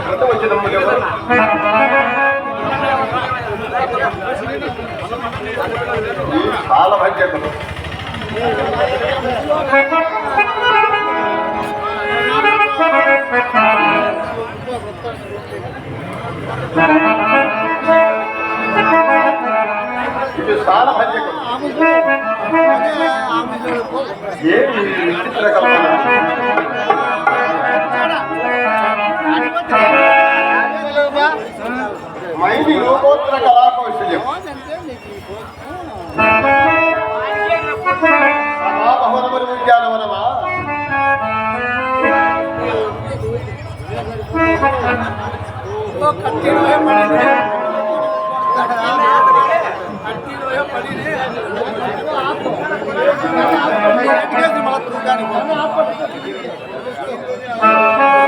ఏ మీరు వచ్చినప్పుడు ఎవరు ఈ కాల ఇది కాల భజ్యకులు ఏమి విచిత్ర కల్పన? మైని రూపోత్తర కళాకౌశల్యం. సమాభవనములు విజ్ఞానవనమా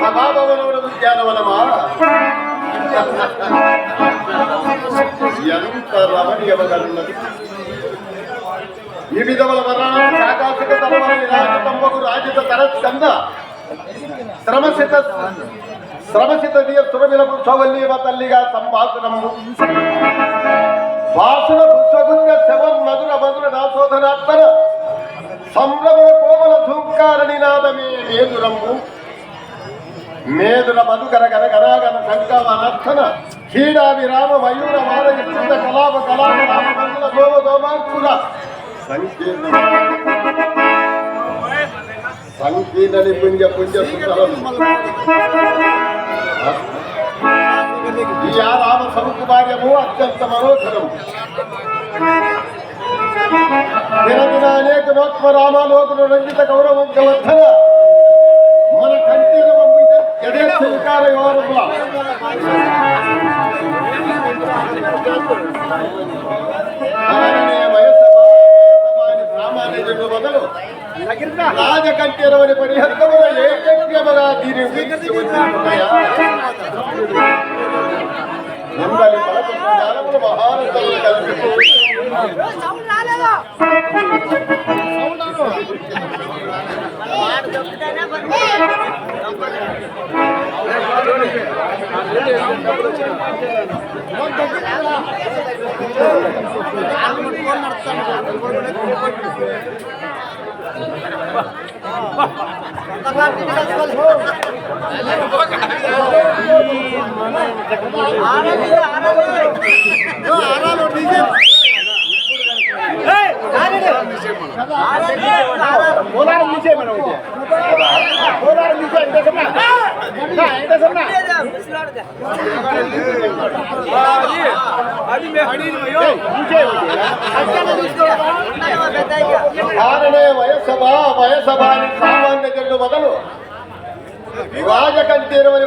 సమాభవనములు విజ్ఞానవనమా ఎంత రమణీయమగన్నది ఈ విధముల రాజిత తరస్కంద శ్రమసిత శ్రమసిత దియ సురవిలపు తల్లిగా సంభాషణము పుష్పగుంగ శవం మధుర మధుర నాశోధనాత్తర సంభ్రమ కోమల ధూంకార నినాదమే మేదుల మధుకర గన గనాగన శంకవ క్రీడా విరామ మయూర మాల విస్తృత కలాప కలాప రామ మందుల గోవ గోమాంకుల సంకీర్ణ సంకీర్ణ నిపుంజ పుంజ సుతలం ఈ ఆ రామ సముకుమార్యము అత్యంత మనోహరం దినదిన అనేక నోత్మ రామాలోకులు రంజిత గౌరవం గవర్ధన మన కంఠీరవం ఎదే స్వీకార యోరముల రాజకంఠీరవని పరిహర్తముల ఏకగ్రముగా దీని వీక్షించి ఉన్నాయా? ఉండాలి పలకు మహానందములు కల్పిస్తూ సౌండ్ పోలారం తీసే మనం పోలారం తీసే సున్నా? నా, ఎంత సున్నా? ఏయ్, తీసే ఒకటి.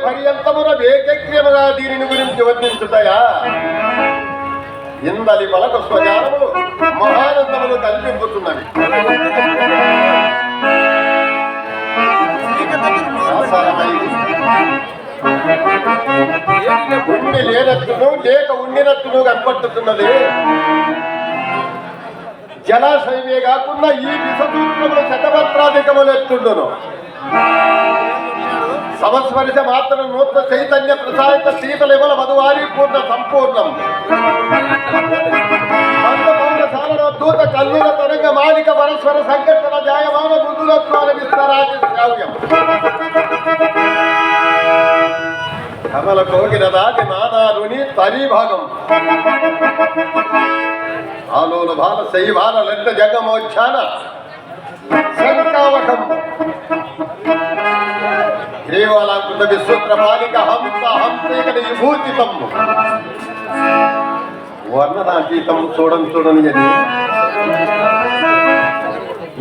పర్యంతమున ఏకగ్రీవగా దీనిని గురించి వర్ణించుతాయా ఇందలి పలకు స్వజానములు మహానందములు కల్పింపుతున్నవి ఆసారమైంది. ఉండి లేనట్టును లేక ఉండినట్టును కనపడుతున్నది? జలాశయమే కాకుండా ఈ విషసూత్రములు శతపత్రాధికములు ఎత్తుండును సమస్పరిశ మాత్రం నూతన చైతన్య ప్రసాదిత శీతలిమల మధువారి పూర్ణ సంపూర్ణం. దూత కల్లుల తరంగ మాలిక పరస్పర సంఘటన జాయమాన బుద్ధులత్వాల విస్తరాజ శ్రావ్యం. కమల కోగిన రాజి నాదారుని తరి భాగం ఆలోల బాల శైవాల లెట్ట జగమోచ్చాన సంకావకం కేవలాకృత విశ్వత్ర హంస హంసేకటి విభూతితం. వర్ణనాతీతం చూడం చూడని అని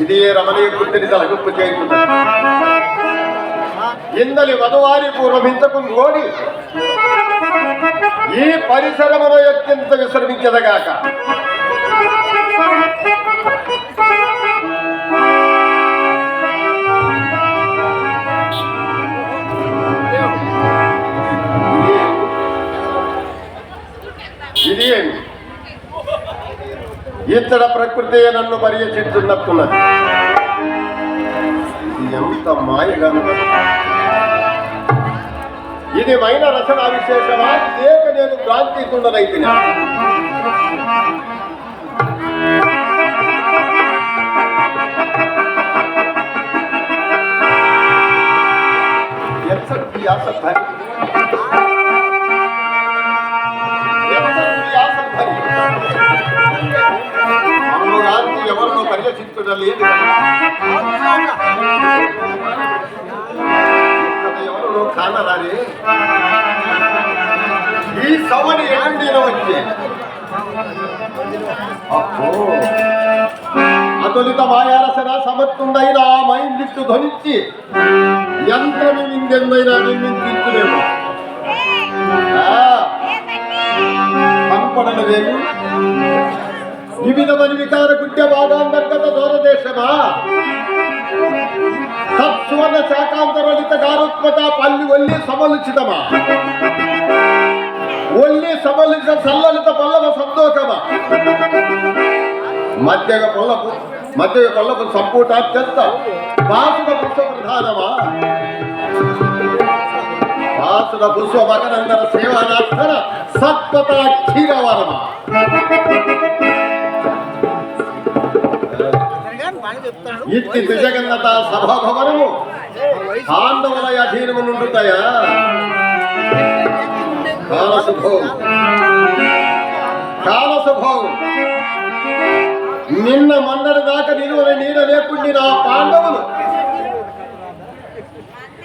ఇది రమణీయ కృతిని తలగుప్పు చేయుతున్నది ఇందలి వధువారి పూర్వమించకు గోడి ఈ పరిసరమును అత్యంత విశ్రమించదగాక. ఇది ఏమి ఇతడ ప్రకృతి నన్ను పర్యచిస్తున్నట్టున్నది ఎంత మాయగా ఇది మైన రచన విశేషమా లేక నేను భ్రాంతికుండనైతే ఎంత ఆసక్తి ఎవరినో పరిరక్షించడం లేదు ఎవరినో కానరారే ఈ సవని ఎన్నిన వచ్చి. అబ్బో. మాయారసన సమర్థుండైన ఆ మైండిట్టు ధ్వనించి యంత్రము నిందెందైనా నిర్మించులేము కనపడలేదు వివిధమని వికార గుడ్డ భాగాంతర్గత దూరదేశమా తత్సువర్ణ శాకాంతరలిత గారోత్మక పల్లి ఒల్లి సమలుచితమా ఒల్లి సమలిత సల్లలిత పల్లవ సంతోషమా మధ్యగ పొల్లపు మధ్యగ పొల్లపు సంపూటాత్యంత బాసుడ పుష్ప ప్రధానమా బాసుడ పుష్ప మకరందర సేవానార్థన సత్పత క్షీరవరమా ఇట్టి త్రిజగన్నత సభాభవనము. పాండవుల అధీనము నుండుతాయా కాలసుభోగం కాలసుభోగం నిన్న మొన్నటి దాకా నిలువన నీడ లేకుండి నా పాండవులు.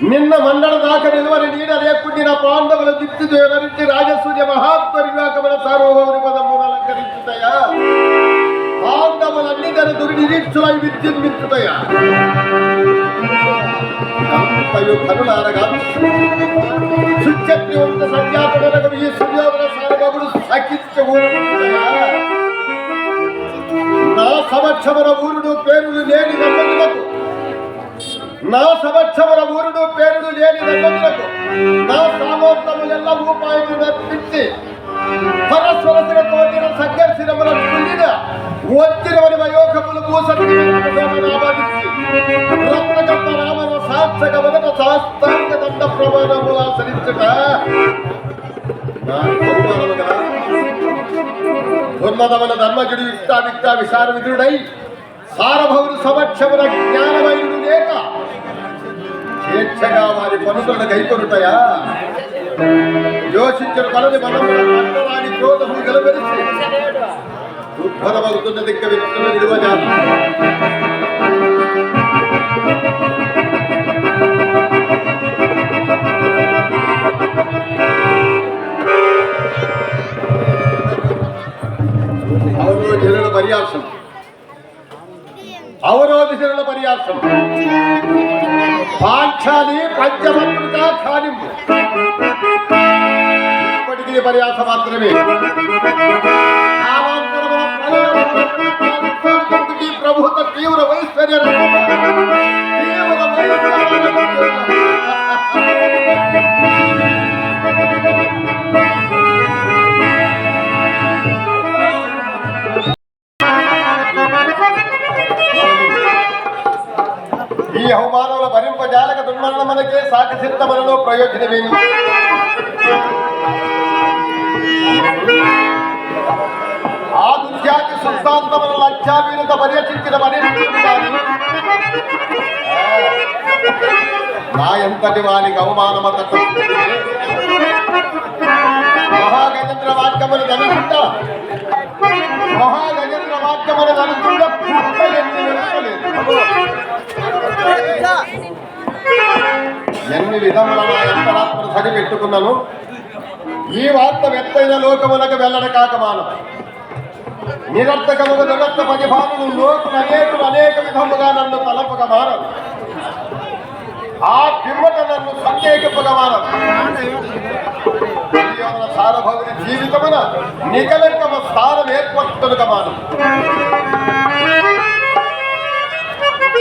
నిన్న మండల దాకా నిలువని నీడ లేకుండి నా పాండవుల దేవరించి రాజసూర్య మహాత్మరివాకమైన సార్వభౌరి పదమును అలంకరించుతాయా పాండవులన్నీ తన దురి నిరీక్షులై విద్యున్మిత్తుతాయా సుచక్రవంత సంజాతుడనకు ఈ నా సమక్షమున ఊరుడు పేరుడు లేని దంపతులకు నా సమక్షమున ఊరుడు పేరుడు లేని దంపతులకు నా సామోత్తములెల్ల రూపాయలు నర్పించి వయోకములు రామన సాక్షక వదన శాస్త్రాంగ దండ ప్రమాణములు ఆచరించుట నా ధర్మజుడు యుక్త విశారవిధుడై సారభౌరు సమక్షమున లేక స్వేచ్ఛగా వారి పనులను కైకొనుతాయా యోచించిన పనులు మనం క్రోధము గెలవెలిసి ఉద్భవమవుతున్న దిక్క వ్యక్తుల నిలువజాత అవరోధుల పర్యాసం అవరోధుల పర్యాసం పాఠాలి పంచమృత ఖానింపు ఇప్పటికీ పర్యాస మాత్రమే ఈ ప్రభుత తీవ్ర వైశ్వర్య తీవ్ర ఈ భరింపజాలక దుర్మరణములకే సాటి సిద్ధములలో ప్రయోజనమేమి నా ఎంతటి వానికి అవమానమత మహాగజేంద్ర వాక్యములు ధనుకుంట మహాగజేంద్ర వాక్యములు ధనుకుంట ఎన్ని విధముల నా అంతరాత్మ సరి పెట్టుకున్నాను ఈ వార్త ఎత్తైన లోకములకు వెళ్ళడ కాకమాను నిరర్థకముగా నిరర్థ పరిభావను లోకులు అనేకులు అనేక విధముగా నన్ను తలపక మారదు ఆ పిమ్మట నన్ను ప్రమాణం దుర్యోధన సార్వభౌముని జీవితమున నికలంకమ స్థానం ఏర్పడుతున్న కమానం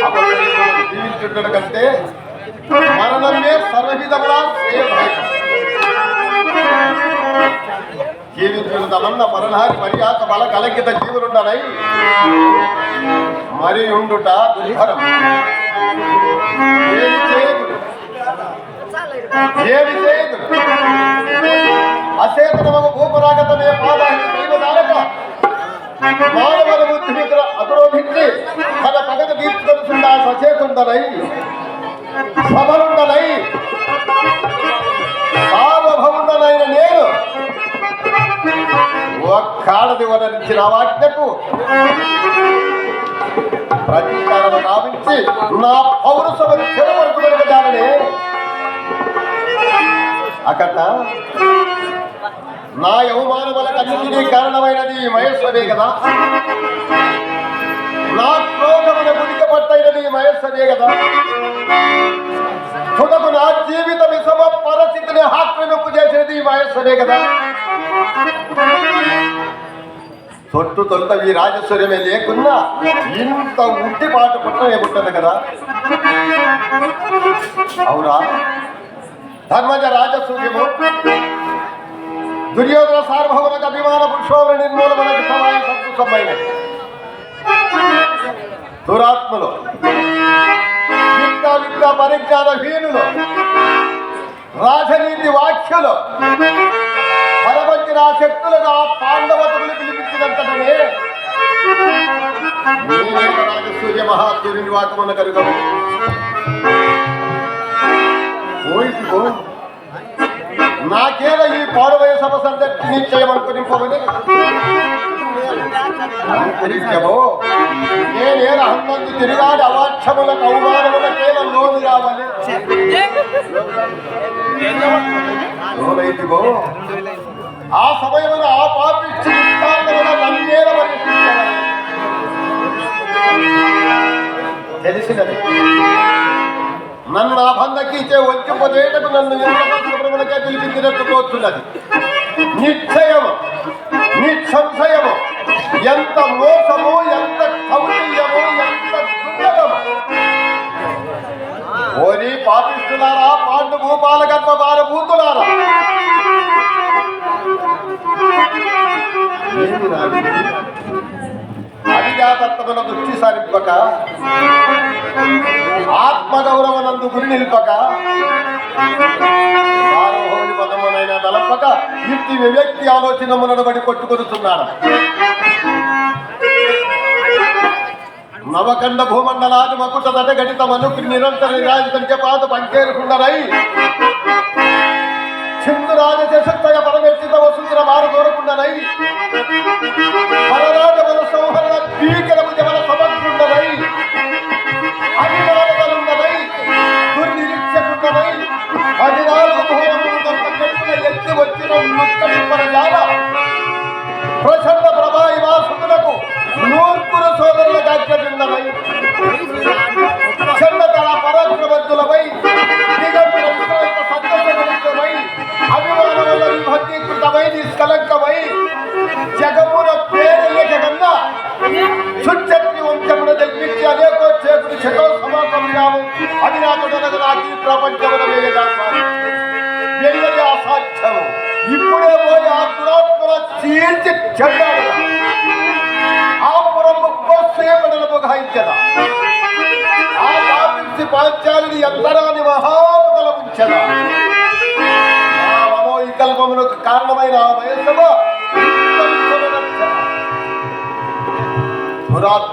అపరిచితులను జీవించుండడం కంటే మరణమే సర్వవిధముల శ్రేయదాయకం జీవించుదమన్న పరనారి మర్యాద బల కలకిత జీవులుండనై మరి ఉండుట దుర్భరం. ఏమి చేయదు. ఏమి భూపరాగతమే పాదాన్ని దైవదానక మానవుల బుద్ధి నిద్ర అధిరోధించి తన పగత తీర్చుకొనుచుండా సచేతుండనై సభలుండనై సార్వభౌండనైన నేను ఒక్కాడది వరించిన వాక్యకు ప్రతీకారం గావించి నా పౌరుషము చెడపడుతున్నదానని అక్కడ నా యవమానములకు అన్నిటినీ కారణమైనది ఈ మహేశ్వరే కదా. నా క్రోధమున గుడిక పట్టైనది ఈ మహేశ్వరే కదా. తుదకు నా జీవిత విషమ పరిస్థితిని ఆక్రమింపు చేసినది ఈ మహేశ్వరే కదా. తొట్టు తొలుత ఈ రాజేశ్వర్యమే లేకున్నా ఇంత ఉట్టిపాటు పుట్టనే పుట్టదు కదా. అవునా? ధర్మజ రాజసూర్యము. దుర్యోధన సార్వభౌమకు అభిమాన పురుషోల నిర్మూలనకు సమాయ సంతృష్టమైన దురాత్మలు విద్య విద్య పరిజ్ఞాన హీనులు రాజనీతి వాక్యులు పరవంచిన శక్తులుగా పాండవతులు పిలిపించినంతటనే రాజసూర్య మహాసూర్యుని వాకమున కలుగము ఓయిటికో నాకేల ఈ పాడవయ సమస్య నిశ్చయమనుకునింపవని. అనుకరించవో నేనేల హన్మందు తిరిగాడి అవాక్షముల కౌమానములకేల లోను రావాలి. లోనైతిగో ఆ సమయమున ఆ పాపిచ్చి తెలిసినది. నన్ను నా బంధకిచ్చే వచ్చిపోయేటకు నన్ను ఇంద్రప్రభులకే పిలిపించినట్టు తోచున్నది నిశ్చయము నిస్సంశయము ఎంత మోసము ఎంత కౌటిల్యము ఎంత దుర్గము ఓరి పాపిస్తున్నారా పాండు భూపాల గర్భ భారభూతులారా ఏమి నాది? అవిజాతత్వముల దృష్టి సారింపక ఆత్మగౌరవనందు గురి నిలుపక సార్వభౌమి పదమునైన తలపక ఇట్టి వ్యక్తి ఆలోచనములను బడి కొట్టుకొనుతున్నాడు నవకండ భూమండలాది మకుట దట మనుకు నిరంతర నిరాజితంచే పాత పంకేరుకుండరై సింధు రాజ పరమెత్తిత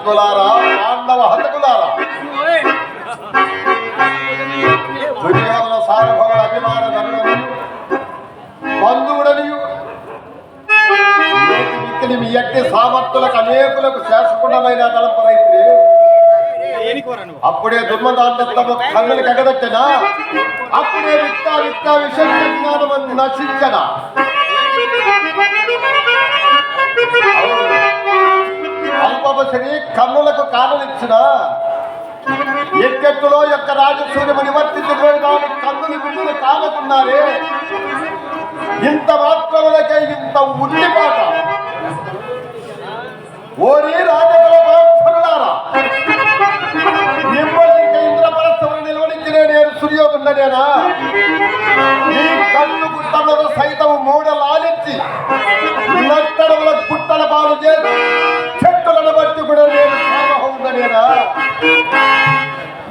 హతకులారా? పాండవ హతకులారా? దుర్యోధన సార్వభౌమ అభిమాన ధర్మము బంధువుడనియు. మిక్కిలి మీ ఎట్టి సామర్థ్యులకు అనేకులకు శాసకుడమైన తలంపరైతే అప్పుడే దుర్మదాంతత్వము కన్నులు కగదచ్చనా అప్పుడే విత్తా విత్తా విశేష జ్ఞానం నశించనా? అల్పవసరి కన్నులకు కాననిచ్చిన. ఎక్కెత్తులో యొక్క రాజసూర్యము నివర్తించడానికి కన్నులు బిడ్డలు కానుకున్నారే. ఇంత మాత్రములకే ఇంత ఉట్టిపాట ఓరి రాజకులారా మిమ్మల్ని ఇంద్రపరస్థములు నిలవడించిన నేను సూర్యోగుండనేనా ఈ కన్ను గుట్టలను సైతం మూడ లాలించి నట్టడముల గుట్టల పాలు చేసి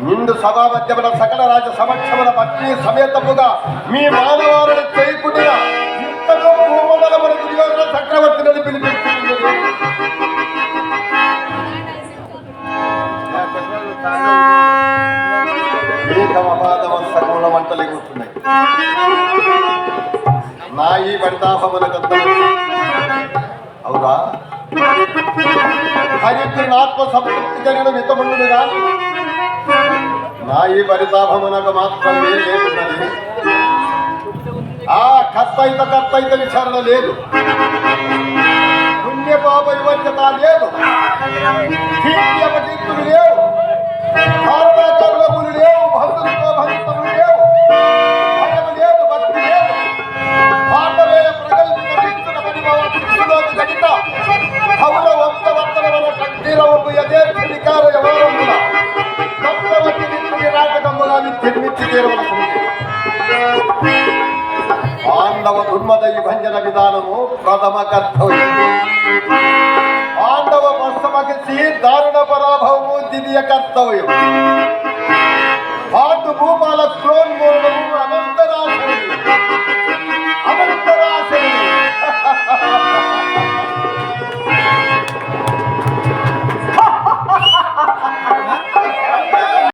నిండు సభా సకల రాజ సమక్షమున పత్ని సమేతముగా మీ మానవారుని చేయకుండా ఇంతలో భూమండలమున దుర్యోధన చక్రవర్తిని పిలిపించింది. ఏకమపాదమ సకముల కూర్చున్నాయి. నా ఈ పరితాపముల అవురా హరిద్రుని ఆత్మ సంతృప్తి కలిగిన మితముండుగా నా ఈ పరితాపమునకు మాత్రమే లేకున్నది? ఆ కర్తయిత కర్తయిత విచారణ లేదు. పుణ్యపాప వివర్జత లేదు. కీర్తి అపకీర్తులు లేవు. భారతాచరులములు లేవు. భక్తులతో భక్తములు లేవు. భయం లేదు. భక్తి లేదు. ప్రగల్భిత పరిభవ కృష్ణులోకి గణిత కవుల వంత వర్తనముల కంఠీరవపు యథేర్థ వికార వ్యవహారముల తత్వవతి నిత్యుని రాజకముగా నిర్మించి తీరవలసింది పాండవ దుర్మద విభంజన విధానము ప్రథమ కర్తవ్యం. పాండవ పశ్చిమకి